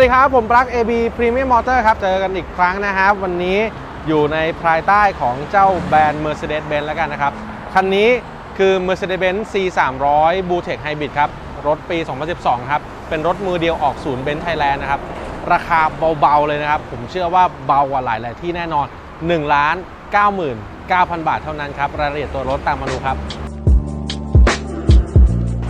สวัสดีครับ ผมปลั๊ก AB Premium Motor ครับ เจอกันอีกครั้งนะครับ วันนี้อยู่ในภายใต้ของเจ้าแบรนด์ Mercedes-Benz แล้วกันนะครับ คันนี้คือ Mercedes-Benz C 3 0 0 b l u e Tech Hybrid ครับ รถปี 2012 ครับ เป็นรถมือเดียวออกศูนย์เบนซ์ไทยแลนด์นะครับ ราคาเบา ๆ เลยนะครับ ผมเชื่อว่าเบากว่าหลาย ๆ ที่แน่นอน 1 ล้าน99,000 บาทเท่านั้นครับ รายละเอียดตัวรถตามมาดูครับ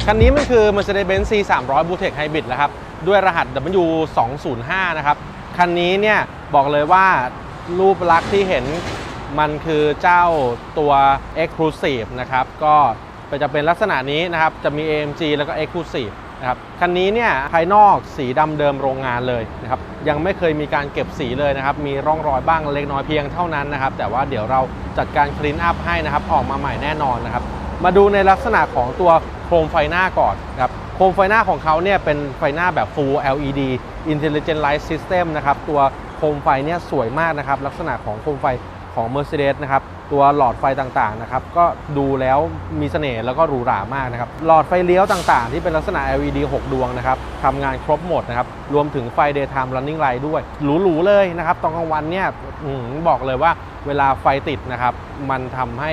คันนี้มันคือ Mercedes-Benz C 3 0 0 b l u e Tech Hybrid นะครับ ด้วยรหัส W 2 0 5 นะครับ คันนี้เนี่ยบอกเลยว่ารูปลักษณ์ที่เห็นมันคือเจ้าตัว Exclusive นะครับ ก็จะเป็นลักษณะนี้นะครับ จะมี AMG แล้วก็ Exclusive นะครับ คันนี้เนี่ยภายนอกสีดำเดิมโรงงานเลยนะครับ ยังไม่เคยมีการเก็บสีเลยนะครับ มีร่องรอยบ้างเล็กน้อยเพียงเท่านั้นนะครับ แต่ว่าเดี๋ยวเราจัดการคลีนอัพให้นะครับ ออกมาใหม่แน่นอนนะครับ มาดูในลักษณะของตัวโครมไฟหน้าก่อนครับโคมไฟหน้าของเขาเนี่ยเป็นไฟหน้าแบบ Full LED Intelligent Light System นะครับตัวโคมไฟเนี่ยสวยมากนะครับลักษณะของโคมไฟของ Mercedes นะครับตัวหลอดไฟต่างๆนะครับก็ดูแล้วมีเสน่ห์แล้วก็หรูหรามากนะครับหลอดไฟเลี้ยวต่างๆ ที่เป็นลักษณะ LED 6 ดวงนะครับทำงานครบหมดนะครับรวมถึงไฟ Daytime Running Light ด้วยหรูๆเลยนะครับตอนกลางวันเนี่ยอบอกเลยว่าเวลาไฟติดนะครับมันทำให้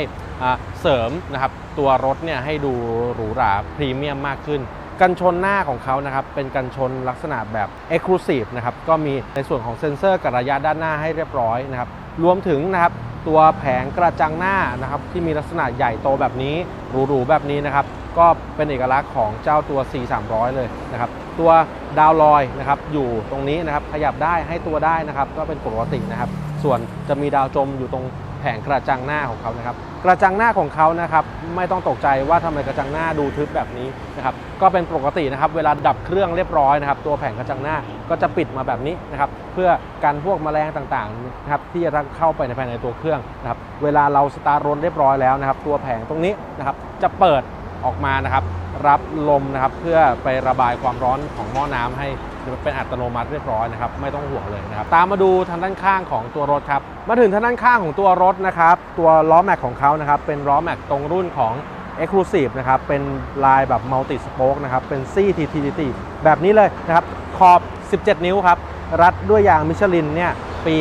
เสริมนะครับตัวรถเนี่ยให้ดูหรูหราพรีเมียมมากขึ้น กันชนหน้าของเขานะครับเป็นกันชนลักษณะแบบ Exclusive นะครับก็มีในส่วนของเซ็นเซอร์กับระยะด้านหน้าให้เรียบร้อยนะครับรวมถึงนะครับตัวแผงกระจังหน้านะครับที่มีลักษณะใหญ่โตแบบนี้หรูๆแบบนี้นะครับก็เป็นเอกลักษณ์ของเจ้าตัว C 3 0 0 เลยนะครับตัวดาวลอยนะครับอยู่ตรงนี้นะครับขยับได้ให้ตัวได้นะครับก็เป็นปกตินะครับส่วนจะมีดาวจมอยู่ตรง แผงกระจังหน้าของเขานะครับ กระจังหน้าของเขานะครับ ไม่ต้องตกใจว่าทำไมกระจังหน้าดูทึบแบบนี้นะครับ ก็เป็นปกตินะครับ เวลาดับเครื่องเรียบร้อยนะครับ ตัวแผงกระจังหน้าก็จะปิดมาแบบนี้นะครับ เพื่อกันพวกแมลงต่างๆนะครับ ที่จะเข้าไปในภายในตัวเครื่องนะครับ เวลาเราสตาร์ทรถเรียบร้อยแล้วนะครับ ตัวแผงตรงนี้นะครับ จะเปิดออกมานะครับ รับลมนะครับ เพื่อไประบายความร้อนของหม้อน้ำให้ เป็นอัตโนมัติเรียบร้อยนะครับไม่ต้องห่วงเลยนะครับตามมาดูทางด้านข้างของตัวรถครับมาถึงทางด้านข้างของตัวรถนะครับตัวล้อแม็กของเขานะครับเป็นล้อแม็กตรงรุ่นของ Exclusive นะครับเป็นลายแบบ Multi Spoke นะครับเป็นซี่ทีทีแบบนี้เลยนะครับขอบ 17 นิ้วครับ รัดด้วยยางมิชลินเนี่ยปี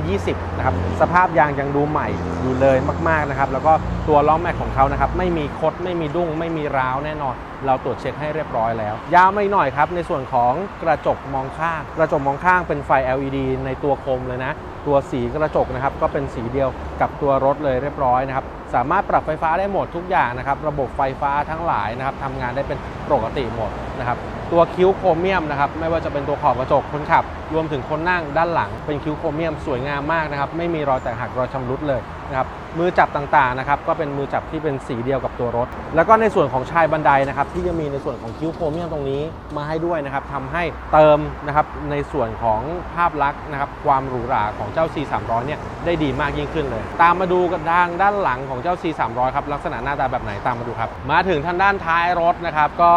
2020 นะครับ สภาพยางยังดูใหม่อยู่เลยมาก ๆ นะครับ แล้วก็ตัวล้อแม็กของเขานะครับ ไม่มีคด ไม่มีดุ้ง ไม่มีร้าวแน่นอน เราตรวจเช็คให้เรียบร้อยแล้ว ยาวไม่หน่อยครับ ในส่วนของกระจกมองข้าง กระจกมองข้างเป็นไฟ LED ในตัวคมเลยนะ ตัวสีกระจกนะครับ ก็เป็นสีเดียว กับตัวรถเลยเรียบร้อยนะครับ สามารถปรับไฟฟ้าได้หมดทุกอย่างนะครับ ระบบไฟฟ้าทั้งหลายนะครับทำงานได้เป็นปกติหมดนะครับ ตัวคิ้วโครเมียมนะครับ ไม่ว่าจะเป็นตัวขอบกระจกคนขับ รวมถึงคนนั่งด้านหลัง เป็นคิ้วโครเมียมสวยงามมากนะครับ ไม่มีรอยแตกหักรอยชำรุดเลยนะครับ มือจับต่างๆนะครับ ก็เป็นมือจับที่เป็นสีเดียวกับตัวรถ แล้วก็ในส่วนของชายบันไดนะครับ ที่จะมีในส่วนของคิ้วโครเมียมตรงนี้มาให้ด้วยนะครับทำให้เติมนะครับในส่วนของภาพลักษณ์นะครับ ความหรูหราของเจ้า C 3 0 0 เนี่ยได้ดีมากยิ่งขึ้นเลยตามมาดูกันทางด้านหลังของเจ้า C 3 0 0 ครับลักษณะหน้าตาแบบไหนตามมาดูครับ มาถึงทางด้านท้ายรถนะครับ ก็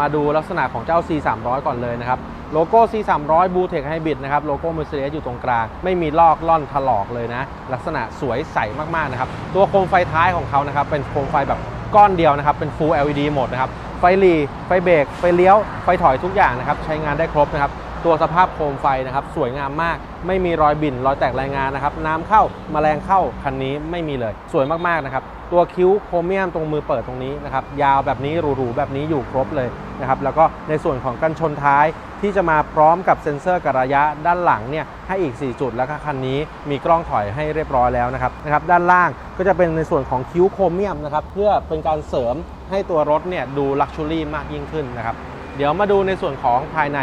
มาดูลักษณะของเจ้า C 3 0 0 ก่อนเลยนะครับโลโก้ C 3 0 0 b l u e Tech Hybrid นะครับโลโก้ Mercedes อยู่ตรงกลาง ไม่มีลอกล่อนถลอกเลยนะ ลักษณะสวยใสมากๆนะครับ ตัวโคมไฟท้ายของเขานะครับ เป็นโคมไฟแบบก้อนเดียวนะครับ เป็น Full LED หมดนะครับ ไฟหลีไฟเบรกไฟเลี้ยว ไฟถอยทุกอย่างนะครับ ใช้งานได้ครบนะครับ ตัวสภาพโคมไฟนะครับ สวยงามมาก ไม่มีรอยบิ่นรอยแตกรายงานนะครับ น้ำเข้าแมลงเข้าคันนี้ไม่มีเลย สวยมากๆนะครับ ตัวคิ้วโครเมียมตรงมือเปิดตรงนี้นะครับ ยาวแบบนี้หรูๆแบบนี้อยู่ครบเลยนะครับ แล้วก็ในส่วนของกันชนท้ายที่จะมาพร้อมกับเซ็นเซอร์กับระยะด้านหลังเนี่ยให้อีก 4 จุดแล้วก็คันนี้มีกล้องถอยให้เรียบร้อยแล้วนะครับนะครับด้านล่างก็จะเป็นในส่วนของคิ้วโครเมียมนะครับเพื่อเป็นการเสริมให้ตัวรถเนี่ยดูลักชัวรี่มากยิ่งขึ้นนะครับเดี๋ยวมาดูในส่วนของภายใน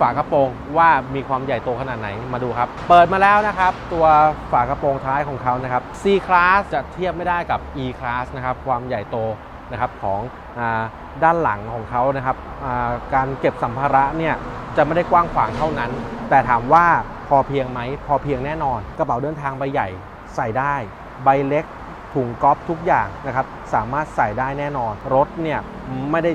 ฝากระโปรงว่ามีความใหญ่โตขนาดไหนมาดูครับ เปิดมาแล้วนะครับ ตัวฝากระโปรงท้ายของเขานะครับ C Class จะเทียบไม่ได้กับ E Class นะครับความใหญ่โตนะครับของอด้านหลังของเขานะครับการเก็บสัมภาระเนี่ยจะไม่ได้กว้างขวางเท่านั้น แต่ถามว่าพอเพียงไหมพอเพียงแน่นอน กระเป๋าเดินทางใบใหญ่ใส่ได้ ใบเล็กถุงก๊อฟทุกอย่างนะครับสามารถใส่ได้แน่นอน รถเนี่ยไม่ได้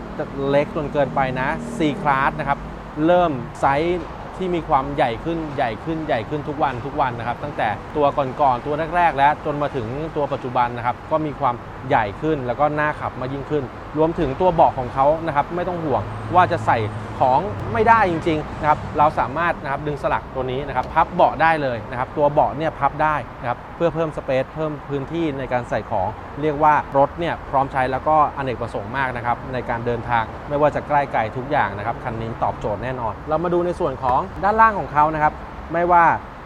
เล็กจนเกินไปนะ C Class นะครับ เริ่มไซส์ที่มีความใหญ่ขึ้นใหญ่ขึ้นใหญ่ขึ้นทุกวันทุกวันนะครับ ตั้งแต่ตัวก่อนๆตัวแรก ๆ แล้วจนมาถึงตัวปัจจุบันนะครับ ก็มีความใหญ่ขึ้นแล้วก็น่าขับมายิ่งขึ้น รวมถึงตัวเบาะของเขานะครับไม่ต้องห่วงว่าจะใส่ของไม่ได้จริงๆนะครับเราสามารถนะครับดึงสลักตัวนี้นะครับพับเบาะได้เลยนะครับตัวเบาะเนี่ยพับได้นะครับเพื่อเพิ่มสเปซเพิ่มพื้นที่ในการใส่ของ เรียกว่ารถเนี่ยพร้อมใช้แล้วก็อเนกประสงค์มากนะครับในการเดินทางไม่ว่าจะใกล้ไกลทุกอย่างนะครับคันนี้ตอบโจทย์แน่นอน เรามาดูในส่วนของด้านล่างของเขานะครับไม่ว่า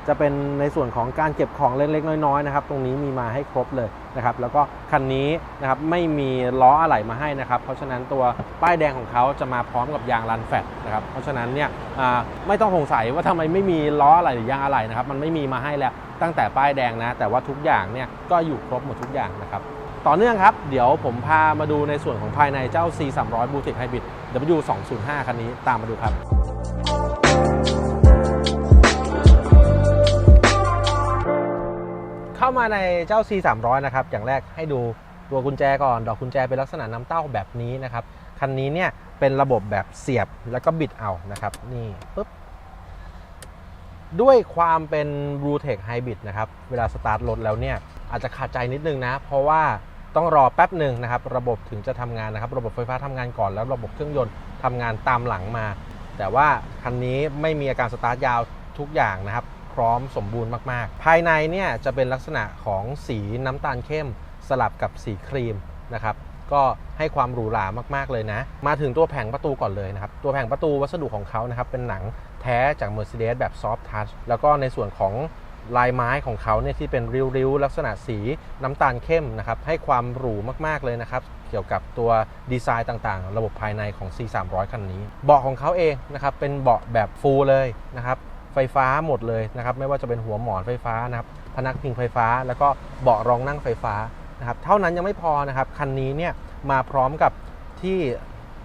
จะเป็นในส่วนของการเก็บของเล็กๆ น้อยๆนะครับตรงนี้มีมาให้ครบเลยนะครับแล้วก็คันนี้นะครับไม่มีล้ออะไหล่มาให้นะครับเพราะฉะนั้นตัวป้ายแดงของเขาจะมาพร้อมกับยางรันแฟตนะครับเพราะฉะนั้นเนี่ยไม่ต้องสงสัยว่าทำไมไม่มีล้ออะไหล่หรือยางอะไหล่นะครับมันไม่มีมาให้แล้วตั้งแต่ป้ายแดงนะ แต่ว่าทุกอย่างเนี่ยก็อยู่ครบหมดทุกอย่างนะครับต่อเนื่องครับ เดี๋ยวผมพามาดูในส่วนของภายในเจ้า C 3 0 0 Boutique Hybrid W 2 0 5 คันนี้ตามมาดูครับ มาในเจ้า C 3 0 0นะครับ อย่างแรกให้ดูตัวกุญแจก่อน ดอกกุญแจเป็นลักษณะน้ำเต้าแบบนี้นะครับ คันนี้เนี่ยเป็นระบบแบบเสียบแล้วก็บิดเอานะครับ นี่ปุ๊บ ด้วยความเป็น b l u e t e c h Hybrid นะครับ เวลาสตาร์ทรถแล้วเนี่ยอาจจะขาดใจนิดนึงนะ เพราะว่าต้องรอแป๊บหนึ่งนะครับ ระบบถึงจะทำงานนะครับ ระบบไฟฟ้าทำงานก่อนแล้วระบบเครื่องยนต์ทำงานตามหลังมา แต่ว่าคันนี้ไม่มีอาการสตาร์ทยาวทุกอย่างนะครับ ร้อมสมบูรณ์มากๆ ภายในเนี่ยจะเป็นลักษณะของสีน้ำตาลเข้มสลับกับสีครีมนะครับก็ให้ความหรูหรามากๆเลยนะ มาถึงตัวแผงประตูก่อนเลยนะครับ ตัวแผงประตูวัสดุของเขานะครับ เป็นหนังแท้จาก Mercedes แบบ Soft Touch แล้วก็ในส่วนของลายไม้ของเขาเนี่ยที่เป็นริ้วๆ ลักษณะสีน้ำตาลเข้มนะครับ ให้ความหรูมากๆเลยนะครับ เกี่ยวกับตัวดีไซน์ต่างๆ ระบบภายในของ C 3 0 0 คันนี้ เบาะของเขาเองนะครับ เป็นเบาะแบบฟูลเลยนะครับ ฟฟ้าหมดเลยนะครับไม่ว่าจะเป็นหัวหมอนไฟฟ้านะครับพนักพิงไฟฟ้า แล้วก็เบาะรองนั่งไฟฟ้านะครับเท่านั้นยังไม่พอนะครับคันนี้เนี่ยมาพร้อมกับที่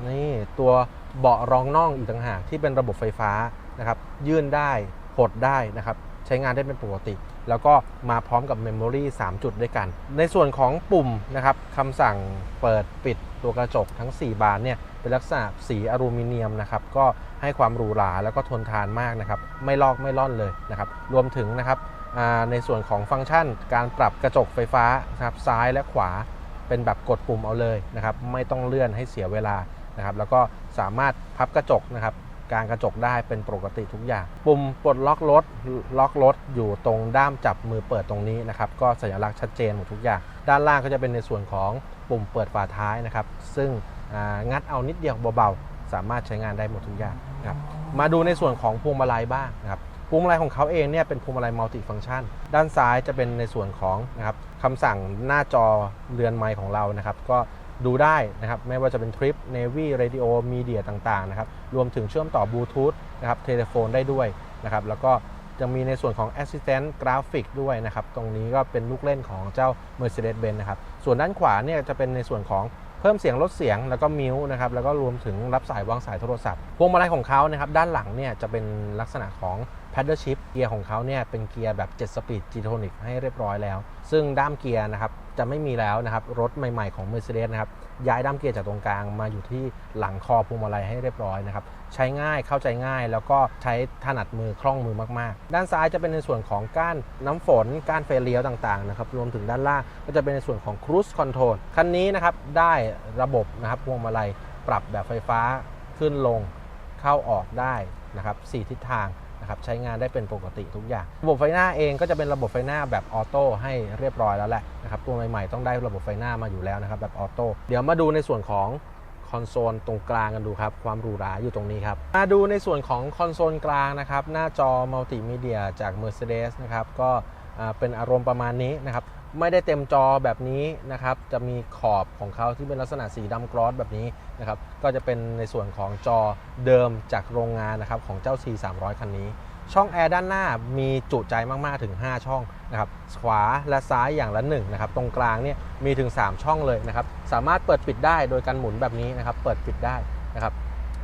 นี่ตัวเบาะรองน่องอีกต่างหากที่เป็นระบบไฟฟ้านะครับยื่นได้หดได้นะครับใช้งานได้เป็นปกติ แล้วก็มาพร้อมกับเมมโมรี3จุดด้วยกัน ในส่วนของปุ่มนะครับคำสั่งเปิดปิดตัวกระจกทั้ง 4 บานเนี่ยเป็นลักษณะสีอลูมิเนียมนะครับก็ให้ความหรูหราแล้วก็ทนทานมากนะครับไม่ลอกไม่ล่อนเลยนะครับรวมถึงนะครับในส่วนของฟังก์ชันการปรับกระจกไฟฟ้านะครับซ้ายและขวาเป็นแบบกดปุ่มเอาเลยนะครับไม่ต้องเลื่อนให้เสียเวลานะครับแล้วก็สามารถพับกระจกนะครับ กางกระจกได้เป็นปกติทุกอย่าง ปุ่มปลดล็อกรถล็อกรถอยู่ตรงด้ามจับมือเปิดตรงนี้นะครับก็สัญลักษณ์ชัดเจนหมดทุกอย่าง ด้านล่างก็จะเป็นในส่วนของปุ่มเปิดฝาท้ายนะครับ ซึ่งงัดเอานิดเดียวเบาๆ สามารถใช้งานได้หมดทุกอย่างนะครับมาดูในส่วนของพวงมาลัยบ้างนะครับพวงมาลัยของเขาเองเนี่ยเป็นพวงมาลัยมัลติฟังก์ชัน ด้านซ้ายจะเป็นในส่วนของนะครับคำสั่งหน้าจอเรือนไมค์ของเรานะครับ ก็ ดูได้นะครับไม่ว่าจะเป็นทริป Navy Radio Media ต่างๆนะครับรวมถึงเชื่อมต่อบลูทูธนะครับเทเลโฟนได้ด้วยนะครับแล้วก็จะมีในส่วนของ Assistant Graphic ด้วยนะครับ ตรงนี้ก็เป็นลูกเล่นของเจ้า Mercedes-Benz นะครับ ส่วนด้านขวาเนี่ยจะเป็นในส่วนของเพิ่มเสียงลดเสียงแล้วก็มิวนะครับ แล้วก็รวมถึงรับสายวางสายโทรศัพท์ พวงมาลัยของเขานะครับ ด้านหลังเนี่ยจะเป็นลักษณะของ paddle shift เกียร์ของเขาเนี่ยเป็นเกียร์แบบ 7 สปีด G-Tronic ให้เรียบร้อยแล้ว ซึ่งด้ามเกียร์นะครับจะไม่มีแล้วนะครับ รถใหม่ๆของ Mercedes นะครับย้ายด้ามเกียร์จากตรงกลางมาอยู่ที่หลังคอพวงมาลัยให้เรียบร้อยนะครับ ใช้ง่ายเข้าใจง่าย แล้วก็ใช้ถนัดมือคล่องมือมากๆ ด้านซ้ายจะเป็นในส่วนของก้านน้ำฝน ก้านไฟเลี้ยวต่างๆนะครับรวมถึงด้านล่างก็จะเป็นในส่วนของ cruise control คันนี้นะครับได้ระบบนะครับพวงมาลัยปรับแบบไฟฟ้าขึ้นลงเข้าออกได้นะครับ4ทิศทาง นะครับใช้งานได้เป็นปกติทุกอย่าง ระบบไฟหน้าเองก็จะเป็นระบบไฟหน้าแบบออโต้ให้เรียบร้อยแล้วแหละนะครับตัวใหม่ๆต้องได้ระบบไฟหน้ามาอยู่แล้วนะครับแบบออโต้เดี๋ยวมาดูในส่วนของคอนโซลตรงกลางกันดูครับ ความหรูหราอยู่ตรงนี้ครับ มาดูในส่วนของคอนโซลกลางนะครับ หน้าจอมัลติมีเดียจาก Mercedes นะครับ ก็เป็นอารมณ์ประมาณนี้นะครับ ไม่ได้เต็มจอแบบนี้นะครับ จะมีขอบของเขาที่เป็นลักษณะสีดำกรอสแบบนี้นะครับ ก็จะเป็นในส่วนของจอเดิมจากโรงงานนะครับของเจ้า C 3 0 0คันนี้ ช่องแอร์ด้านหน้ามีจุใจมากๆถึง 5 ช่องนะครับ ขวาและซ้ายอย่างละ1นะครับ ตรงกลางเนี่ยมีถึง 3 ช่องเลยนะครับ สามารถเปิดปิดได้โดยการหมุนแบบนี้นะครับ เปิดปิดได้นะครับ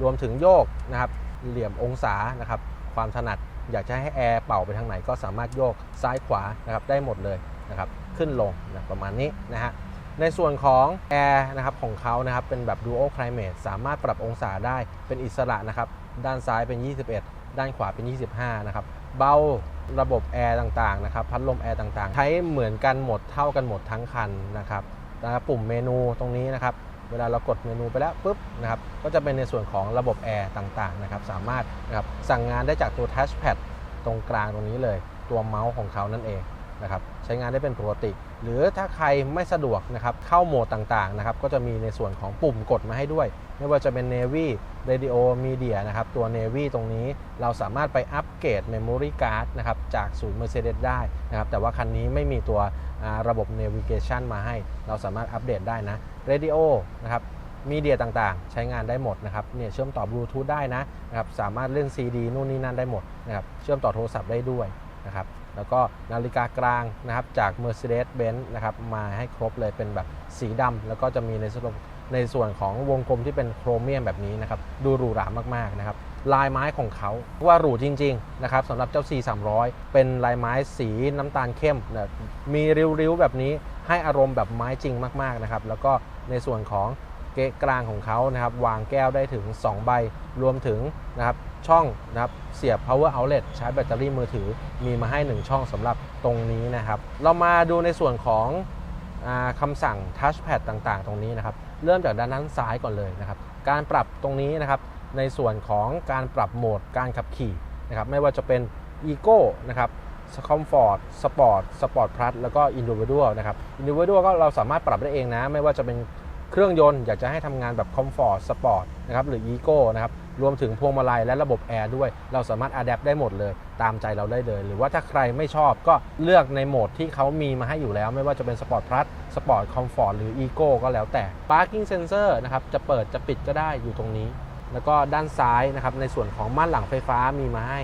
รวมถึงโยกนะครับ เหลี่ยมองศานะครับ ความถนัดอยากจะให้แอร์เป่าไปทางไหนก็สามารถโยกซ้ายขวานะครับได้หมดเลย นะครับขึ้นลงนะประมาณนี้นะฮะในส่วนของแอร์นะครับของเขานะครับเป็นแบบ Dual Climate สามารถปรับองศาได้เป็นอิสระนะครับด้านซ้ายเป็น 21 ด้านขวาเป็น 25นะครับเบาระบบแอร์ต่างๆนะครับพัดลมแอร์ต่างๆ ใช้เหมือนกันหมดเท่ากันหมดทั้งคันนะครับแล้วปุ่มเมนูตรงนี้นะครับเวลาเรากดเมนูไปแล้วปุ๊บนะครับก็จะเป็นในส่วนของระบบแอร์ต่างๆนะครับสามารถนะครับสั่งงานได้จากตัวทัชแพดตรงกลางตรงนี้เลย ตัวเมาส์ของเขานั่นเอง นะครับใช้งานได้เป็นปกติ หรือถ้าใครไม่สะดวกนะครับเข้าโหมดต่างๆนะครับก็จะมีในส่วนของปุ่มกดมาให้ด้วย ไม่ว่าจะเป็น Navy Radio Media นะครับตัว Navy ตรงนี้เราสามารถไปอัปเกรด Memory Card นะครับจากศูนย์ Mercedes ได้นะครับแต่ว่าคันนี้ไม่มีตัวระบบ Navigation มาให้ เราสามารถอัปเดตได้นะ Radio นะครับมีเดียต่างๆ ใช้งานได้หมดนะครับเนี่ยเชื่อมต่อบลูทูธได้นะนะครับสามารถเล่น CD นู่นนี่นั่นได้หมดนะครับเชื่อมต่อโทรศัพท์ได้ด้วยนะครับ แล้วก็นาฬิกากลางนะครับจาก Mercedes-Benz นะครับมาให้ครบเลยเป็นแบบสีดำแล้วก็จะมีในส่วนในส่วนของวงกลมที่เป็นโครเมียมแบบนี้นะครับดูหรูหรามากๆนะครับลายไม้ของเขาว่าหรูจริงๆนะครับสำหรับเจ้า C 3 0 0 เป็นลายไม้สีน้ำตาลเข้มนะมีริ้วๆแบบนี้ให้อารมณ์แบบไม้จริงมากๆนะครับแล้วก็ในส่วนของเกะกลางของเขานะครับวางแก้วได้ถึง 2 ใบรวมถึงนะครับ ช่องนะครับเสียบ power outlet ใช้แบตเตอรี่มือถือมีมาให้ 1 ช่องสำหรับตรงนี้นะครับ เรามาดูในส่วนของอคำสั่ง touchpad ต่างๆ ตรงนี้นะครับ เริ่มจากด้านด้านซ้ายก่อนเลยนะครับ การปรับตรงนี้นะครับ ในส่วนของการปรับโหมดการขับขี่นะครับ ไม่ว่าจะเป็น Eco นะครับ Comfort Sport Sport Plus แล้วก็ Individual นะครับ Individual ก็เราสามารถปรับได้เองนะ ไม่ว่าจะเป็นเครื่องยนต์อยากจะให้ทำงานแบบ Comfort Sport นะครับ หรือ Eco นะครับ รวมถึงพวงมาลัยและระบบแอร์ด้วย เราสามารถ Adapt ได้หมดเลย ตามใจเราได้เลย หรือว่าถ้าใครไม่ชอบก็เลือกในโหมดที่เขามีมาให้อยู่แล้ว ไม่ว่าจะเป็น Sport Plus Sport Comfort หรือ Eco ก็แล้วแต่ Parking Sensor นะครับจะเปิดจะปิดก็ได้อยู่ตรงนี้ แล้วก็ด้านซ้ายนะครับในส่วนของม่านหลังไฟฟ้ามีมาให้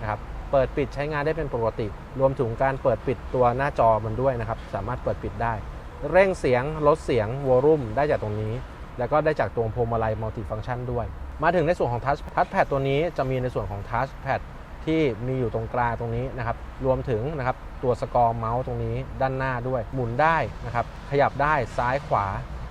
นะครับเปิดปิดใช้งานได้เป็นปกติ รวมถึงการเปิดปิดตัวหน้าจอมันด้วยนะครับสามารถเปิดปิดได้ เร่งเสียงลดเสียงวอลลุ่มได้จากตรงนี้ แล้วก็ได้จากตัวพวงมาลัยมัลติฟัง c t ชันด้วย มาถึงในส่วนของทัชทัชแพดตัวนี้จะมีในส่วนของทัชแพดที่มีอยู่ตรงกลางตรงนี้นะครับ รวมถึงนะครับตัวสกอร์เมาส์ตรงนี้ด้านหน้าด้วย หมุนได้นะครับ ขยับได้ซ้ายขวา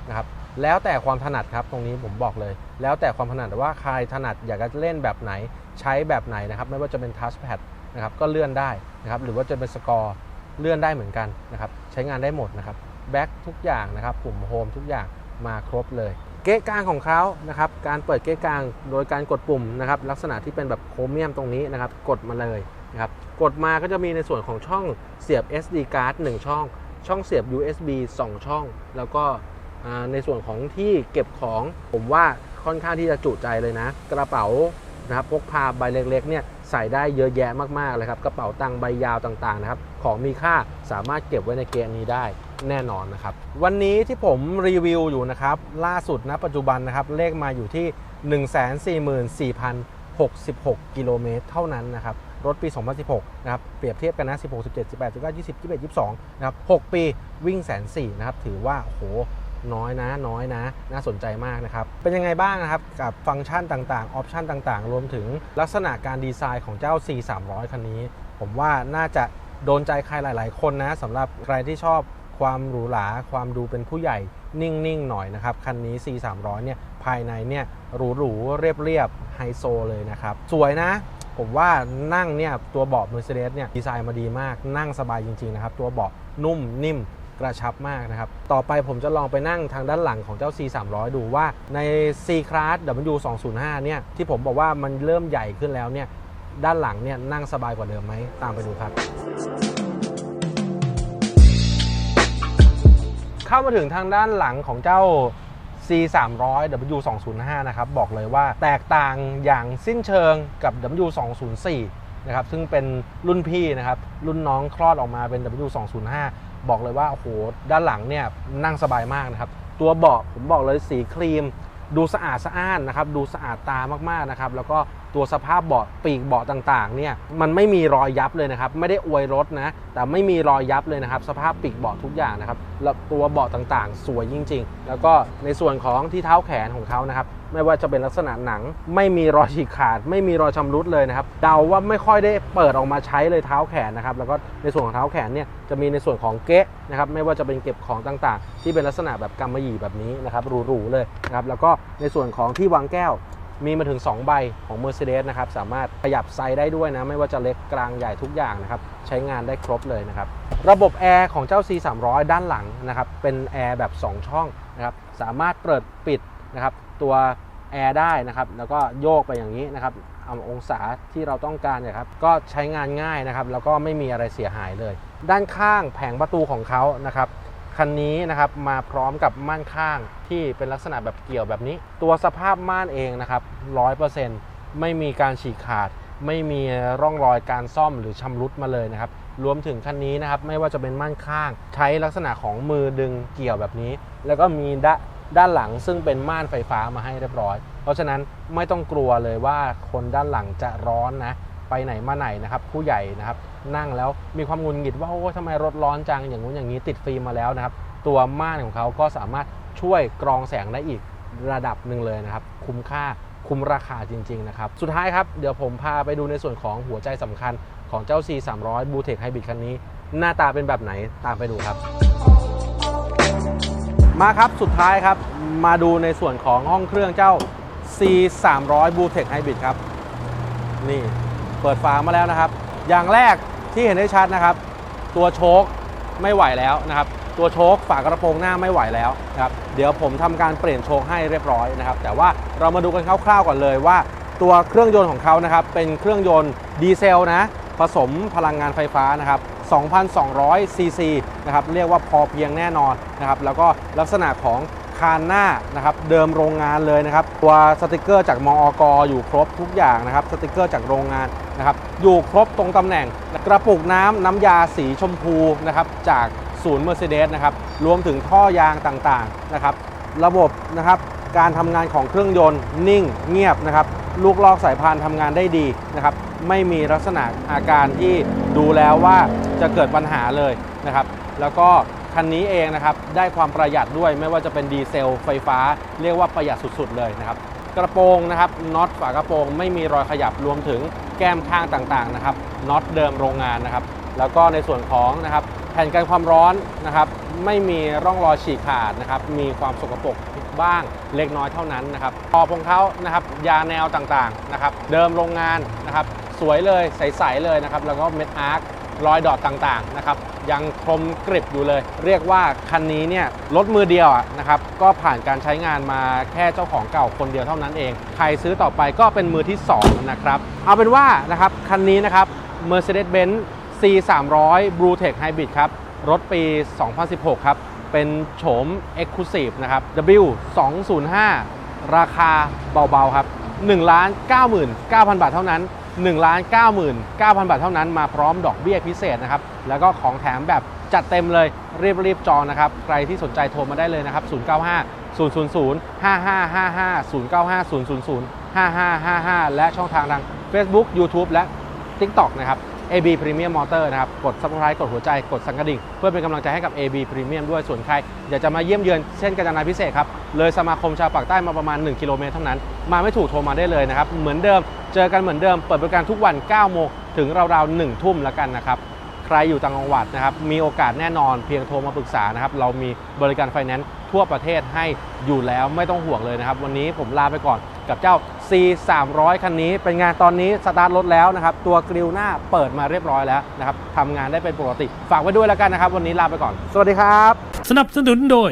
นะครับ แล้วแต่ความถนัดครับตรงนี้ผมบอกเลย แล้วแต่ความถนัดว่าใครถนัดอยากจะเล่นแบบไหนใช้แบบไหนนะครับ ไม่ว่าจะเป็นทัชแพดนะครับก็เลื่อนได้นะครับ หรือว่าจะเป็นสกอร์เลื่อนได้เหมือนกันนะครับ ใช้งานได้หมดนะครับ แบ็คทุกอย่างนะครับ ปุ่มโฮมทุกอย่างมาครบเลย เก๊กลางของเขานะครับ การเปิดเก๊กลางโดยการกดปุ่มนะครับ ลักษณะที่เป็นแบบโครเมียมตรงนี้นะครับ กดมาเลยนะครับ กดมาก็จะมีในส่วนของช่องเสียบ SD card 1 ช่อง ช่องเสียบ USB 2 ช่อง แล้วก็ในส่วนของที่เก็บของผมว่าค่อนข้างที่จะจุใจเลยนะ กระเป๋านะครับพกพาใบเล็กๆเนี่ย ใส่ได้เยอะแยะมากๆเลยครับกระเป๋าตังค์ใบยาวต่างๆนะครับของมีค่าสามารถเก็บไว้ในเกมนี้ได้แน่นอนนะครับ วันนี้ที่ผมรีวิวอยู่นะครับ ล่าสุดนะปัจจุบันนะครับ เลขมาอยู่ที่ 144,066 กิโลเมตรเท่านั้นนะครับ รถปี 2016 นะครับ เปรียบเทียบกันนะ 16 17 18 19 20 21 22 นะครับ 6 ปีวิ่งแสนสี่นะครับ ถือว่าโห น้อยนะน้อยนะ น่าสนใจมากนะครับ เป็นยังไงบ้างนะครับกับฟังก์ชันต่างๆ ออปชันต่างๆ รวมถึงลักษณะการดีไซน์ของเจ้า C 3 0 0 คันนี้ ผมว่าน่าจะโดนใจใครหลาย ๆ คนนะสำหรับใครที่ชอบความหรูหรา ความดูเป็นผู้ใหญ่นิ่ง ๆ หน่อยนะครับ คันนี้ C 3 0 0 เนี่ยภายในเนี่ยหรู ๆ เรียบ ๆ ไฮโซเลยนะครับ สวยนะผมว่านั่งเนี่ยตัวเบาะ Mercedes เนี่ยดีไซน์มาดีมากนั่งสบายจริง ๆ นะครับ ตัวเบาะนุ่มนิ่ม กระชับมากนะครับ ต่อไปผมจะลองไปนั่งทางด้านหลังของเจ้า C 3 0 0ดูว่าใน C Class W 2 0 5เนี่ยที่ผมบอกว่ามันเริ่มใหญ่ขึ้นแล้วเนี่ยด้านหลังเนี่ยนั่งสบายกว่าเดิมไหมตามไปดูครับเข้ามาถึงทางด้านหลังของเจ้า C 3 0 0 W 2 0 5นะครับ บอกเลยว่าแตกต่างอย่างสิ้นเชิงกับ W 2 0 4นะครับ ซึ่งเป็นรุ่นพี่นะครับ รุ่นน้องคลอดออกมาเป็น W 2 0 5 บอกเลยว่าโอ้โหด้านหลังเนี่ยนั่งสบายมากนะครับ ตัวเบาะผมบอกเลยสีครีม ดูสะอาดสะอ้านนะครับ ดูสะอาดตามากๆนะครับ แล้วก็ตัวสภาพเบาะปีกเบาะต่างๆเนี่ยมันไม่มีรอยยับเลยนะครับ ไม่ได้อวยรถนะ แต่ไม่มีรอยยับเลยนะครับ สภาพปีกเบาะทุกอย่างนะครับแล้วตัวเบาะต่างๆ สวยจริง ๆ แล้วก็ในส่วนของที่เท้าแขนของเขานะครับ ไม่ว่าจะเป็นลักษณะหนัง ไม่มีรอยฉีกขาด ไม่มีรอยชำรุดเลยนะครับเดาว่าไม่ค่อยได้เปิดออกมาใช้เลยเท้าแขนนะครับแล้วก็ในส่วนของเท้าแขนเนี่ยจะมีในส่วนของเกะนะครับไม่ว่าจะเป็นเก็บของต่างๆ ที่เป็นลักษณะแบบกำมะหยี่แบบนี้นะครับหรูๆเลยนะครับแล้วก็ในส่วนของที่วางแก้วมีมาถึง 2 ใบของ Mercedes นะครับ สามารถขยับไซส์ได้ด้วยนะ ไม่ว่าจะเล็กกลางใหญ่ทุกอย่างนะครับ ใช้งานได้ครบเลยนะครับ ระบบแอร์ของเจ้า C 3 0 0ด้านหลังนะครับ เป็นแอร์แบบ 2 ช่องนะครับ สามารถเปิดปิดนะครับ ตัวแอร์ได้นะครับ แล้วก็โยกไปอย่างนี้นะครับเอาองศาที่เราต้องการนี่ยครับ ก็ใช้งานง่ายนะครับ แล้วก็ไม่มีอะไรเสียหายเลย ด้านข้างแผงประตูของเขานะครับคันนี้นะครับมาพร้อมกับม่านข้างที่เป็นลักษณะแบบเกี่ยวแบบนี้ ตัวสภาพม่านเองนะครับร้อยเปอร์เซ็นต์ไม่มีการฉีกขาด ไม่มีร่องรอยการซ่อมหรือชำรุดมาเลยนะครับ รวมถึงคันนี้นะครับไม่ว่าจะเป็นม่านข้าง ใช้ลักษณะของมือดึงเกี่ยวแบบนี้ แล้วก็มี ด้านหลังซึ่งเป็นม่านไฟฟ้ามาให้เรียบร้อย เพราะฉะนั้นไม่ต้องกลัวเลยว่าคนด้านหลังจะร้อนนะไปไหนมาไหนนะครับผู้ใหญ่นะครับนั่งแล้วมีความหงุนหงิดว่าโอ้ทำไมรถร้อนจังอย่างงู้นอย่างนี้ติดฟิล์มมาแล้วนะครับ ตัวม่านของเขาก็สามารถช่วยกรองแสงได้อีกระดับหนึ่งเลยนะครับ คุ้มค่าคุ้มราคาจริงๆนะครับ สุดท้ายครับ เดี๋ยวผมพาไปดูในส่วนของหัวใจสำคัญของเจ้า C 3 0 0 b l u e t e c h Hybrid คันนี้ หน้าตาเป็นแบบไหนตามไปดูครับ มาครับสุดท้ายครับ มาดูในส่วนของห้องเครื่องเจ้า C 3 0 0 b l u e t e c h Hybrid ครับ นี่เปิดฝามาแล้วนะครับ อย่างแรกที่เห็นได้ชัดนะครับ ตัวโชคไม่ไหวแล้วนะครับ ตัวโชคฝากระโปรงหน้าไม่ไหวแล้วนะครับเดี๋ยวผมทำการเปลี่ยนโชคให้เรียบร้อยนะครับ แต่ว่าเรามาดูกันคร่าวๆก่อนเลยว่า ตัวเครื่องยนต์ของเขานะครับ เป็นเครื่องยนต์ดีเซลนะผสมพลังงานไฟฟ้านะครับ 2,200 ซีซีนะครับเรียกว่าพอเพียงแน่นอนนะครับแล้วก็ลักษณะของคานหน้านะครับเดิมโรงงานเลยนะครับตัวสติกเกอร์จากมอกอยู่ครบทุกอย่างนะครับสติกเกอร์จากโรงงานนะครับอยู่ครบตรงตำแหน่ง กระปุกน้ำน้ำยาสีชมพูนะครับจากศูนย์ Mercedes นะครับรวมถึงท่อยางต่างๆนะครับระบบนะครับการทำงานของเครื่องยนต์นิ่งเงียบนะครับลูกลอกสายพานทำงานได้ดีนะครับ ไม่มีลักษณะอาการที่ดูแล้วว่าจะเกิดปัญหาเลยนะครับ แล้วก็คันนี้เองนะครับได้ความประหยัดด้วยไม่ว่าจะเป็นดีเซลไฟฟ้า เรียกว่าประหยัดสุดๆเลยนะครับ กระโปรงนะครับน็อตฝากระโปรงไม่มีรอยขยับรวมถึงแก้มข้างต่างๆนะครับน็อตเดิมโรงงานนะครับ แล้วก็ในส่วนของนะครับแผ่นกันความร้อนนะครับ ไม่มีร่องรอยฉีกขาดนะครับ มีความสกปรกบ้างเล็กน้อยเท่านั้นนะครับขอบของเขานะครับยาแนวต่างๆนะครับ เดิมโรงงานนะครับ สวยเลยใสๆเลยนะครับ แล้วก็เม็ดอาร์ครอยดอทต่างๆนะครับยังคมกริบอยู่เลย เรียกว่าคันนี้เนี่ยรถมือเดียวนะครับก็ผ่านการใช้งานมาแค่เจ้าของเก่าคนเดียวเท่านั้นเอง ใครซื้อต่อไปก็เป็นมือที่ 2 นะครับ เอาเป็นว่านะครับคันนี้นะครับ Mercedes-Benz C 3 0 0 Blue Tech Hybrid ครับ รถปี 2016 ครับ เป็นโฉม Exclusive นะครับ W 205ราคาเบาๆครับ1 99,000 บาทเท่านั้น 1 99,000 บาทเท่านั้นมาพร้อมดอกเบี้ยพิเศษนะครับแล้วก็ของแถมแบบจัดเต็มเลยรีบๆจองนะครับใครที่สนใจโทรมาได้เลยนะครับ 095 000 5555 095 000 5555 และช่องทางทาง Facebook YouTube และ TikTok นะครับ AB Premium Motor นะครับ กด Subscribe กดหัวใจ กดสังกระดิ่ง เพื่อเป็นกำลังใจให้กับ AB Premium ด้วย ส่วนใคร อยากจะมาเยี่ยมเยือนเช่นกันจนาพิเศษครับ เลยสมาคมชาวปากใต้มาประมาณ 1 กิโลเมตรเท่านั้น มาไม่ถูกโทรมาได้เลยนะครับ เหมือนเดิม เจอกันเหมือนเดิมเปิดบริการทุกวัน 9 โมงถึงราวๆ 1 ทุ่มแล้วกันนะครับ ใครอยู่ต่างจังหวัดนะครับ มีโอกาสแน่นอนเพียงโทรมาปรึกษานะครับ เรามีบริการไฟแนนซ์ทั่วประเทศให้อยู่แล้วไม่ต้องห่วงเลยนะครับ วันนี้ผมลาไปก่อนกับเจ้า C 3 0 0คันนี้ เป็นงานตอนนี้สตาร์ทรถแล้วนะครับ ตัวกริลหน้าเปิดมาเรียบร้อยแล้วนะครับทำงานได้เป็นปกติ ฝากไว้ด้วยแล้วกันนะครับ วันนี้ลาไปก่อน สวัสดีครับ สนับสนุนโดย